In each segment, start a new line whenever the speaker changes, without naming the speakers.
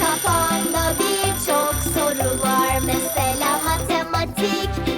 Kafamda birçok soru var. Mesela matematik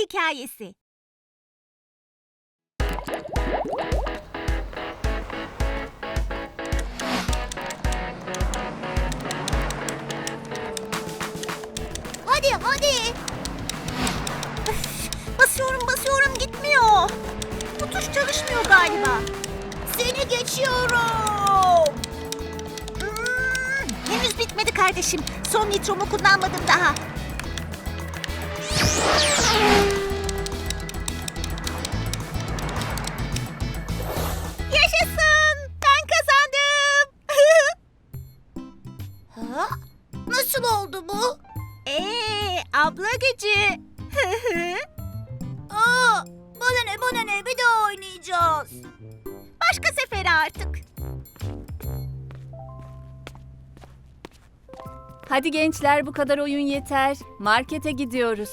hikayesi.
Hadi hadi
Basıyorum basıyorum gitmiyor. Bu tuş çalışmıyor galiba.
Seni geçiyorum
Hmm, henüz bitmedi kardeşim. Son nitromu kullanmadım daha. Yaşasın! Ben kazandım.
Ha? Nasıl oldu bu?
Ee, abla gücü.
Aa, bana ne bana ne bir daha oynayacağız.
Başka sefere artık.
Hadi gençler bu kadar oyun yeter. Markete gidiyoruz.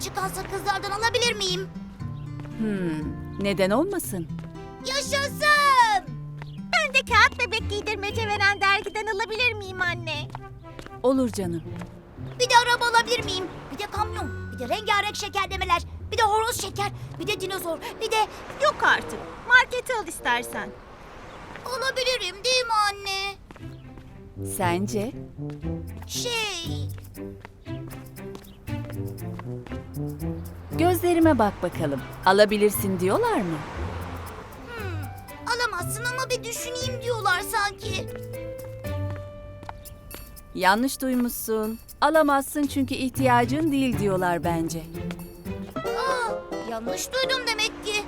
Futbolcu kartı çıkarsa kızlardan alabilir miyim?
Hmm, neden olmasın?
Yaşasın!
Ben de kağıt bebek giydirmece veren dergiden alabilir miyim anne?
Olur canım.
Bir de araba alabilir miyim? Bir de kamyon, bir de rengarenk şekerlemeler, bir de horoz şeker, bir de dinozor, bir de
Yok artık. Markete al istersen.
alabilirim değil mi anne?
Sence?
Şey,
Gözlerime bak bakalım. Alabilirsin diyorlar mı?
hmm, alamazsın ama bir düşüneyim diyorlar sanki.
Yanlış duymuşsun. Alamazsın çünkü ihtiyacın değil diyorlar bence.
Aa, yanlış duydum demek ki.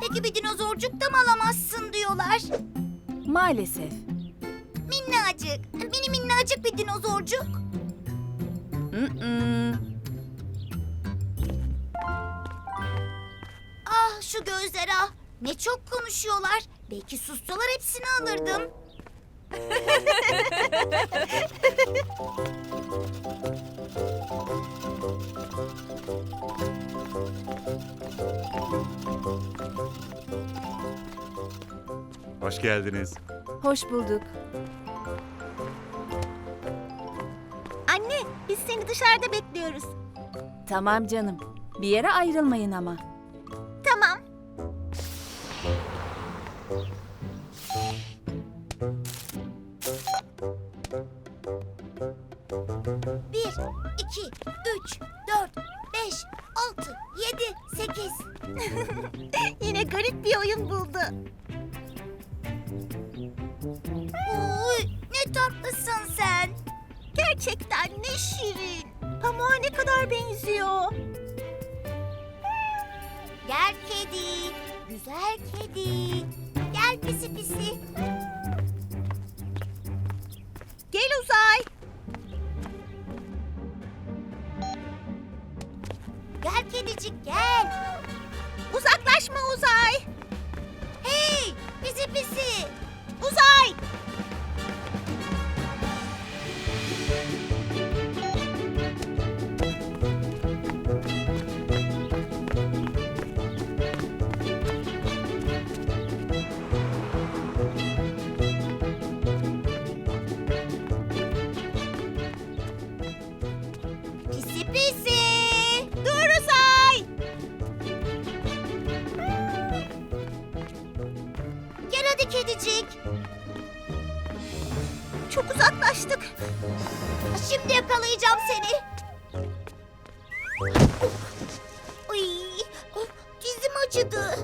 Peki bir dinozorcuk da mı alamazsın diyorlar?
Maalesef.
Minnacık, mini minnacık bir dinozorcuk.
Mm-mm.
Ah şu gözler ah. Ne çok konuşuyorlar. Belki sussalar hepsini alırdım.
Hoş geldiniz.
Hoş bulduk.
Anne, biz seni dışarıda bekliyoruz.
Tamam canım. Bir yere ayrılmayın ama.
Bir, iki, üç, dört, beş, altı, yedi, sekiz.
Yine garip bir oyun buldu.
Uy, ne tatlısın sen.
Gerçekten ne şirin. Pamuğa ne kadar benziyor.
Gel kedi, güzel kedi. Gel pisi pisi.
Gel Uzay.
Gel kedicik gel.
Uzaklaşma Uzay.
Hey, pisi pisi.
Uzay.
Hadi kedicik.
Çok uzaklaştık.
Şimdi yakalayacağım seni. Ay, of, dizim acıdı.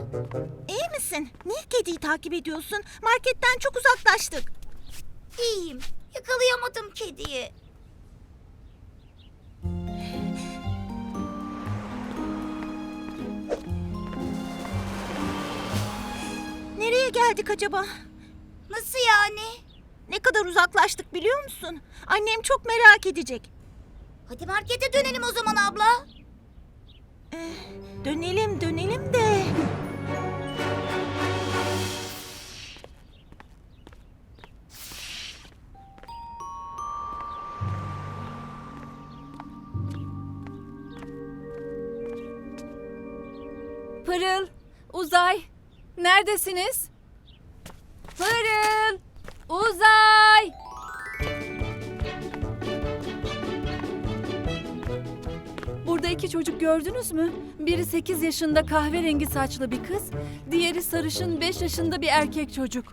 İyi misin? Niye kediyi takip ediyorsun? Marketten çok uzaklaştık.
İyiyim. Yakalayamadım kediyi.
Geldik acaba?
Nasıl yani?
Ne kadar uzaklaştık biliyor musun? Annem çok merak edecek.
Hadi markete dönelim o zaman abla.
Dönelim dönelim de.
Pırıl, Uzay, neredesiniz? Pırıl, Uzay! Burada iki çocuk gördünüz mü? Biri 8 yaşında kahverengi saçlı bir kız, diğeri sarışın 5 yaşında bir erkek çocuk.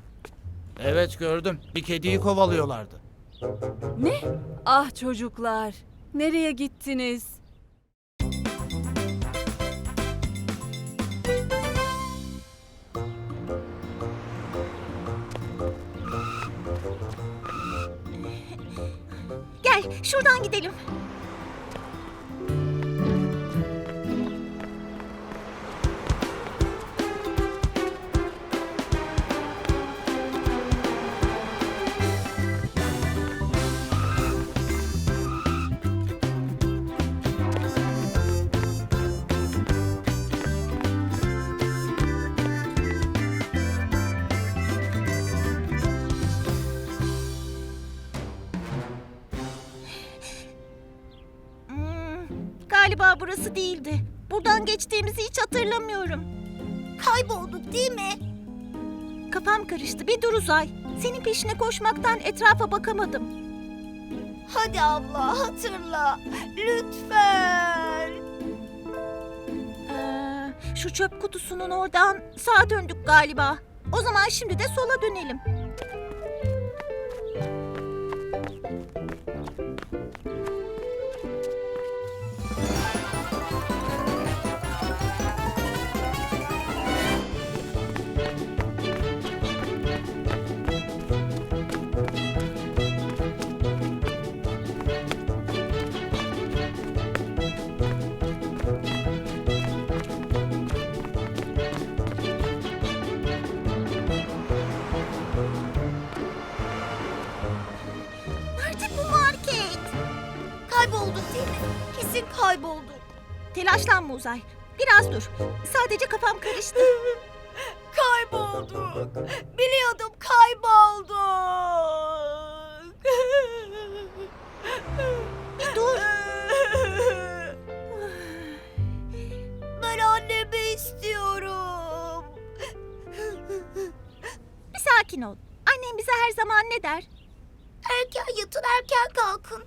Evet gördüm. Bir kediyi kovalıyorlardı.
Ne? Ah çocuklar, nereye gittiniz?
Şuradan gidelim. Burası değildi. Buradan geçtiğimizi hiç hatırlamıyorum.
Kaybolduk değil mi?
Kafam karıştı. Bir dur Uzay. Senin peşine koşmaktan etrafa bakamadım.
Hadi abla hatırla. Lütfen.
Ee, şu çöp kutusunun oradan sağa döndük galiba. O zaman şimdi de sola dönelim.
Kaybolduk değil mi? Kesin kaybolduk.
Telaşlanma Uzay. Biraz dur. Sadece kafam karıştı.
Kaybolduk. Biliyordum kaybolduk.
Bir dur.
Ben annemi istiyorum.
Bir sakin ol. Annem bize her zaman ne der?
Erken yatın erken kalkın.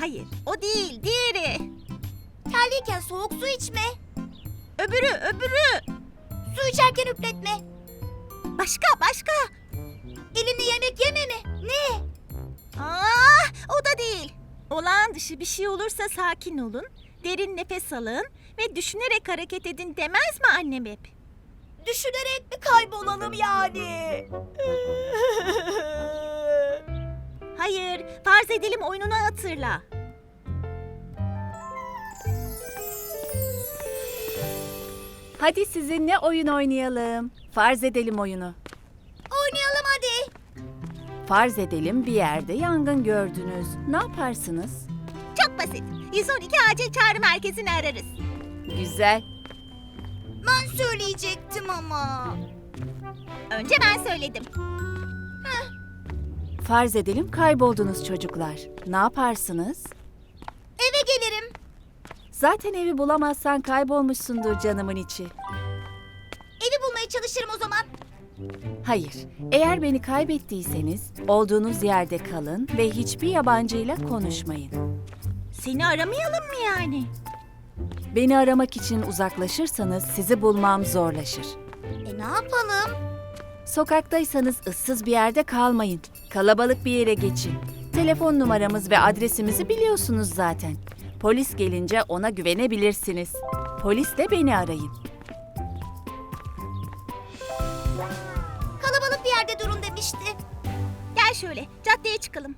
Hayır, o değil, diğeri.
Terliyken soğuk su içme.
Öbürü, öbürü.
Su içerken üfletme.
Başka, başka.
Elini yemek yeme mi? Ne?
Aa, o da değil. Olağan dışı bir şey olursa sakin olun, derin nefes alın ve düşünerek hareket edin demez mi annem hep?
Düşünerek mi kaybolalım yani?
Hayır, farz edelim oyununu hatırla.
Hadi sizinle oyun oynayalım. Farz edelim oyunu.
Oynayalım hadi.
Farz edelim bir yerde yangın gördünüz. Ne yaparsınız?
Çok basit. 112 acil çağrı merkezini ararız.
Güzel.
Ben söyleyecektim ama.
Önce ben söyledim.
Farz edelim kayboldunuz çocuklar. Ne yaparsınız?
Eve gelirim.
Zaten evi bulamazsan kaybolmuşsundur canımın içi.
Evi bulmaya çalışırım o zaman.
Hayır, eğer beni kaybettiyseniz olduğunuz yerde kalın ve hiçbir yabancıyla konuşmayın.
Seni aramayalım mı yani?
Beni aramak için uzaklaşırsanız sizi bulmam zorlaşır.
E ne yapalım?
Sokaktaysanız ıssız bir yerde kalmayın. Kalabalık bir yere geçin. Telefon numaramız ve adresimizi biliyorsunuz zaten. Polis gelince ona güvenebilirsiniz. Polisle beni arayın.
Kalabalık bir yerde durun demişti.
Gel şöyle caddeye çıkalım.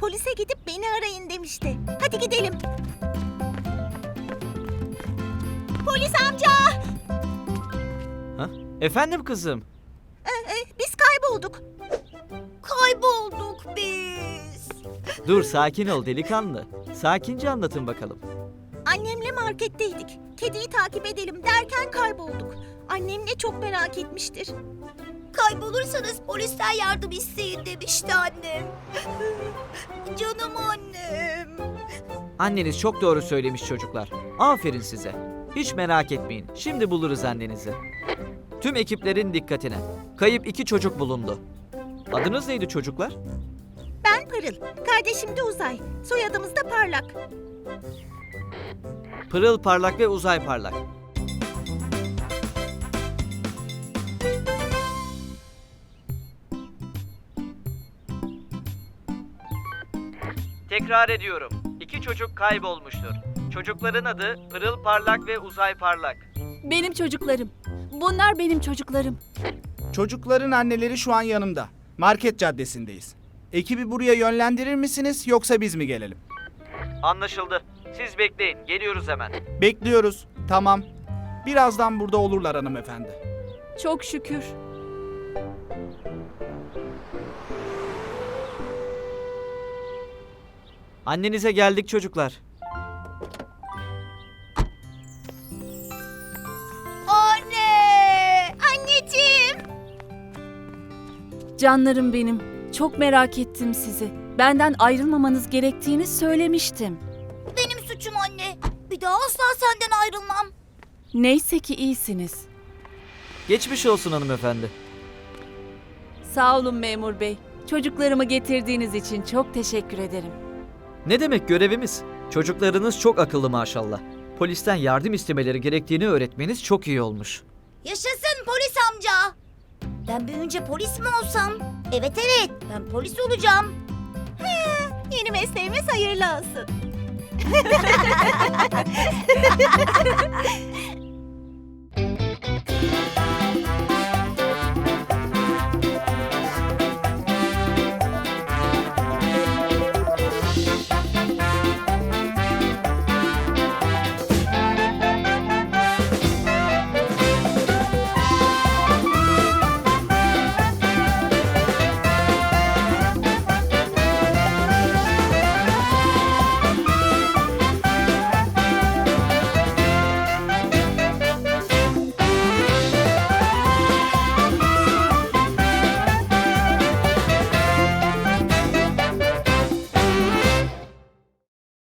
Polise gidip beni arayın demişti. Hadi gidelim. Polis amca.
Ha? Efendim kızım?
Ee, e, biz kaybolduk.
Kaybolduk biz.
Dur sakin ol delikanlı. Sakince anlatın bakalım.
Annemle marketteydik. Kediyi takip edelim derken kaybolduk. Annem de çok merak etmiştir.
Kaybolursanız polisten yardım isteyin demişti annem. Canım annem.
Anneniz çok doğru söylemiş çocuklar. Aferin size. Hiç merak etmeyin. Şimdi buluruz annenizi. Tüm ekiplerin dikkatine. Kayıp iki çocuk bulundu. Adınız neydi çocuklar?
Ben Pırıl, kardeşim de Uzay. Soyadımız da Parlak.
Pırıl Parlak ve Uzay Parlak. Tekrar ediyorum. İki çocuk kaybolmuştur. Çocukların adı Pırıl Parlak ve Uzay Parlak.
Benim çocuklarım. Bunlar benim çocuklarım.
Çocukların anneleri şu an yanımda. Market caddesindeyiz. Ekibi buraya yönlendirir misiniz yoksa biz mi gelelim?
Anlaşıldı. Siz bekleyin. Geliyoruz hemen.
Bekliyoruz. Tamam. Birazdan burada olurlar hanımefendi.
Çok şükür.
Annenize geldik çocuklar.
Anne!
Anneciğim!
Canlarım benim. Çok merak ettim sizi. Benden ayrılmamanız gerektiğini söylemiştim.
Benim suçum anne. Bir daha asla senden ayrılmam.
Neyse ki iyisiniz.
Geçmiş olsun hanımefendi.
Sağ olun memur bey. Çocuklarımı getirdiğiniz için çok teşekkür ederim.
Ne demek görevimiz? Çocuklarınız çok akıllı maşallah. Polisten yardım istemeleri gerektiğini öğretmeniz çok iyi olmuş.
Yaşasın polis amca. Ben büyüyünce polis mi olsam? Evet evet ben polis olacağım.
Yeni mesleğimiz hayırlı olsun.